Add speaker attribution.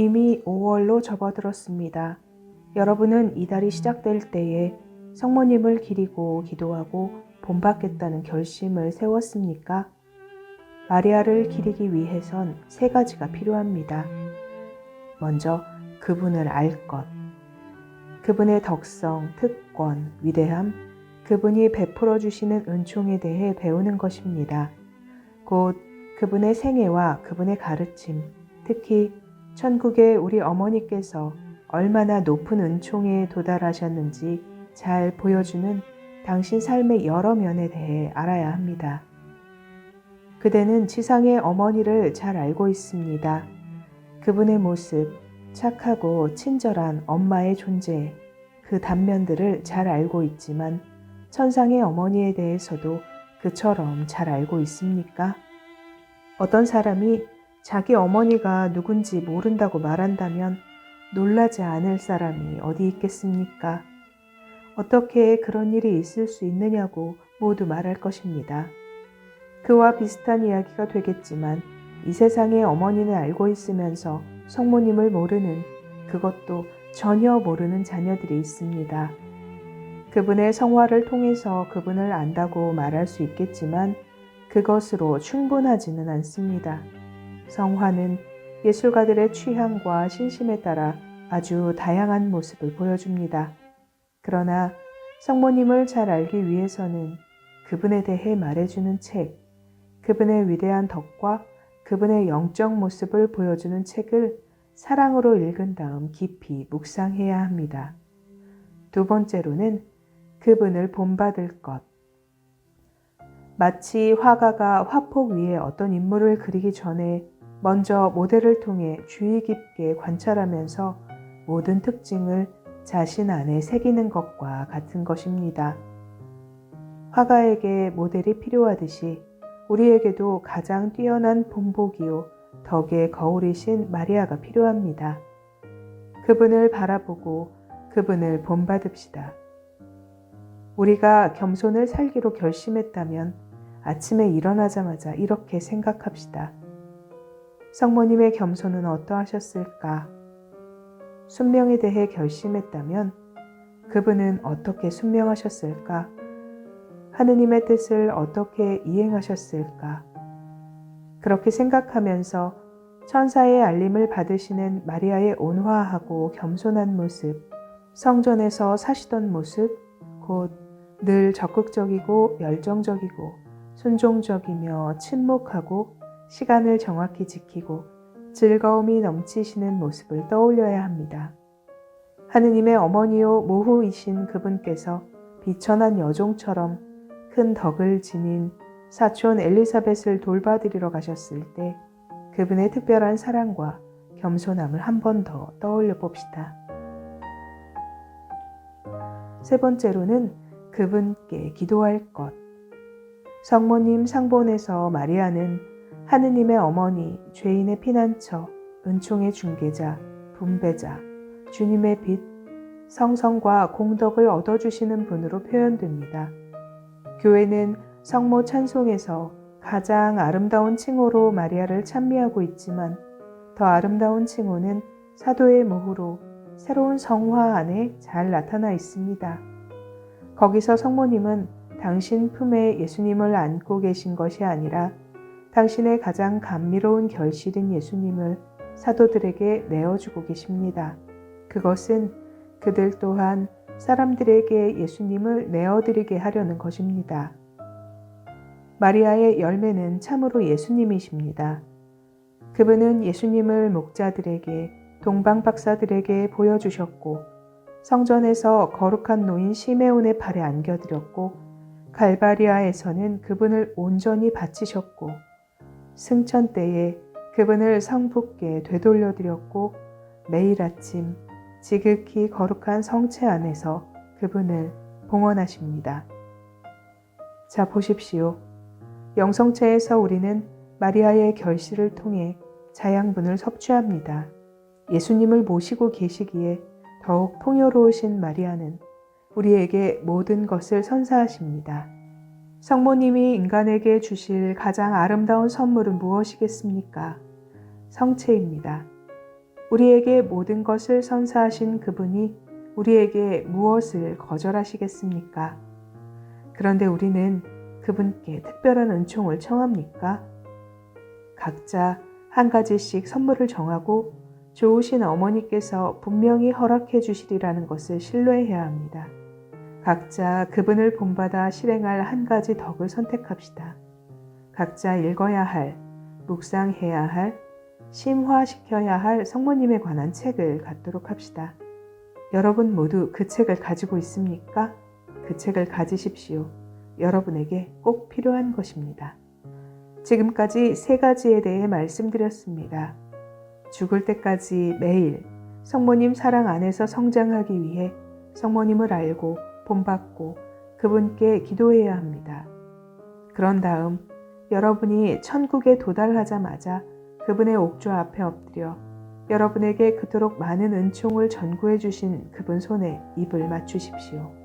Speaker 1: 이미 5월로 접어들었습니다. 여러분은 이달이 시작될 때에 성모님을 기리고 기도하고 본받겠다는 결심을 세웠습니까? 마리아를 기리기 위해선 세 가지가 필요합니다. 먼저 그분을 알 것. 그분의 덕성, 특권, 위대함, 그분이 베풀어 주시는 은총에 대해 배우는 것입니다. 곧 그분의 생애와 그분의 가르침, 특히 천국의 우리 어머니께서 얼마나 높은 은총에 도달하셨는지 잘 보여주는 당신 삶의 여러 면에 대해 알아야 합니다. 그대는 지상의 어머니를 잘 알고 있습니다. 그분의 모습, 착하고 친절한 엄마의 존재, 그 단면들을 잘 알고 있지만 천상의 어머니에 대해서도 그처럼 잘 알고 있습니까? 어떤 사람이 자기 어머니가 누군지 모른다고 말한다면 놀라지 않을 사람이 어디 있겠습니까? 어떻게 그런 일이 있을 수 있느냐고 모두 말할 것입니다. 그와 비슷한 이야기가 되겠지만 이 세상의 어머니는 알고 있으면서 성모님을 모르는 그것도 전혀 모르는 자녀들이 있습니다. 그분의 성화를 통해서 그분을 안다고 말할 수 있겠지만 그것으로 충분하지는 않습니다. 성화는 예술가들의 취향과 신심에 따라 아주 다양한 모습을 보여줍니다. 그러나 성모님을 잘 알기 위해서는 그분에 대해 말해주는 책, 그분의 위대한 덕과 그분의 영적 모습을 보여주는 책을 사랑으로 읽은 다음 깊이 묵상해야 합니다. 두 번째로는 그분을 본받을 것. 마치 화가가 화폭 위에 어떤 인물을 그리기 전에 먼저 모델을 통해 주의 깊게 관찰하면서 모든 특징을 자신 안에 새기는 것과 같은 것입니다. 화가에게 모델이 필요하듯이 우리에게도 가장 뛰어난 본보기요 덕의 거울이신 마리아가 필요합니다. 그분을 바라보고 그분을 본받읍시다. 우리가 겸손을 살기로 결심했다면 아침에 일어나자마자 이렇게 생각합시다. 성모님의 겸손은 어떠하셨을까? 순명에 대해 결심했다면 그분은 어떻게 순명하셨을까? 하느님의 뜻을 어떻게 이행하셨을까? 그렇게 생각하면서 천사의 알림을 받으시는 마리아의 온화하고 겸손한 모습, 성전에서 사시던 모습, 곧 늘 적극적이고 열정적이고 순종적이며 침묵하고 시간을 정확히 지키고 즐거움이 넘치시는 모습을 떠올려야 합니다. 하느님의 어머니요 모후이신 그분께서 비천한 여종처럼 큰 덕을 지닌 사촌 엘리사벳을 돌봐드리러 가셨을 때 그분의 특별한 사랑과 겸손함을 한 번 더 떠올려 봅시다. 세 번째로는 그분께 기도할 것. 성모님 상본에서 마리아는 하느님의 어머니, 죄인의 피난처, 은총의 중개자, 분배자, 주님의 빛, 성성과 공덕을 얻어주시는 분으로 표현됩니다. 교회는 성모 찬송에서 가장 아름다운 칭호로 마리아를 찬미하고 있지만 더 아름다운 칭호는 사도의 모후로 새로운 성화 안에 잘 나타나 있습니다. 거기서 성모님은 당신 품에 예수님을 안고 계신 것이 아니라 당신의 가장 감미로운 결실인 예수님을 사도들에게 내어주고 계십니다. 그것은 그들 또한 사람들에게 예수님을 내어드리게 하려는 것입니다. 마리아의 열매는 참으로 예수님이십니다. 그분은 예수님을 목자들에게 동방 박사들에게 보여주셨고 성전에서 거룩한 노인 시메온의 발에 안겨드렸고 갈바리아에서는 그분을 온전히 바치셨고 승천 때에 그분을 성부께 되돌려 드렸고 매일 아침 지극히 거룩한 성체 안에서 그분을 봉헌하십니다. 자 보십시오. 영성체에서 우리는 마리아의 결실을 통해 자양분을 섭취합니다. 예수님을 모시고 계시기에 더욱 풍요로우신 마리아는 우리에게 모든 것을 선사하십니다. 성모님이 인간에게 주실 가장 아름다운 선물은 무엇이겠습니까? 성체입니다. 우리에게 모든 것을 선사하신 그분이 우리에게 무엇을 거절하시겠습니까? 그런데 우리는 그분께 특별한 은총을 청합니까? 각자 한 가지씩 선물을 정하고 좋으신 어머니께서 분명히 허락해 주시리라는 것을 신뢰해야 합니다. 각자 그분을 본받아 실행할 한 가지 덕을 선택합시다. 각자 읽어야 할, 묵상해야 할, 심화시켜야 할 성모님에 관한 책을 갖도록 합시다. 여러분 모두 그 책을 가지고 있습니까? 그 책을 가지십시오. 여러분에게 꼭 필요한 것입니다. 지금까지 세 가지에 대해 말씀드렸습니다. 죽을 때까지 매일 성모님 사랑 안에서 성장하기 위해 성모님을 알고 본받고 그분께 기도해야 합니다. 그런 다음 여러분이 천국에 도달하자마자 그분의 옥좌 앞에 엎드려 여러분에게 그토록 많은 은총을 전구해 주신 그분 손에 입을 맞추십시오.